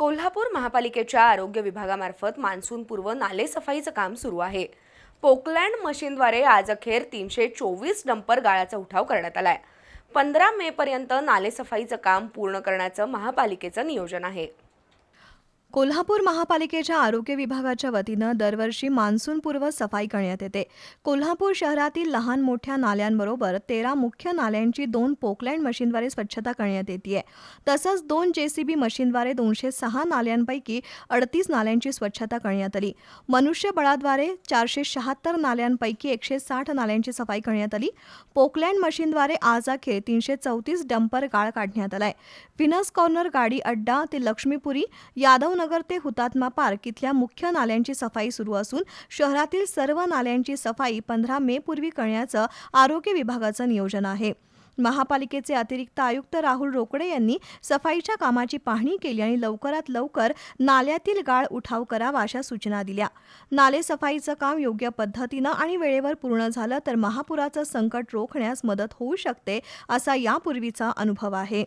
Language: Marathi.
कोल्हापूर महापालिकेच्या आरोग्य विभागामार्फत मान्सूनपूर्व नालेसफाईचं काम सुरू आहे. पोकलँड मशीनद्वारे आज अखेर तीनशे चोवीस डंपर गाळाचा उठाव करण्यात आलाय. पंधरा मे पर्यंत नालेसफाईचं काम पूर्ण करण्याचं महापालिकेचं नियोजन आहे. कोल्हापूर महापालिकेच्या आरोग्य विभागाच्या वतीनं दरवर्षी मान्सूनपूर्व सफाई करण्यात येते. कोल्हापूर शहरातील लहान मोठ्या नाल्यांबरोबर तेरा मुख्य नाल्यांची दोन पोकलँड मशीनद्वारे स्वच्छता करण्यात येते तसंच दोन जेसीबी मशीनद्वारे दोनशे सहा नाल्यांपैकी अडतीस नाल्यांची स्वच्छता करण्यात आली. मनुष्यबळाद्वारे चारशे शहात्तर नाल्यांपैकी एकशे साठ नाल्यांची सफाई करण्यात आली. पोकलँड मशीनद्वारे आज अखेर तीनशे चौतीस डंपर गाळ काढण्यात आलाय. व्हिनस कॉर्नर गाडी अड्डा ते लक्ष्मीपुरी यादव नगर ते हुतात्मा पार्क इथल्या मुख्य नाल्यांची सफाई सुरू असून शहरातील सर्व नाल्यांची सफाई पंधरा मे पूर्वी करण्याचं आरोग्य विभागाचं नियोजन आहे. महापालिकेचे अतिरिक्त आयुक्त राहुल रोकडे यांनी सफाईच्या कामाची पाहणी केली आणि लवकरात लवकर नाल्यातील गाळ उठाव करावा अशा सूचना दिल्या. नाले सफाईचं काम योग्य पद्धतीनं आणि वेळेवर पूर्ण झालं तर महापुराचं संकट रोखण्यास मदत होऊ शकते असा यापूर्वीचा अनुभव आहे.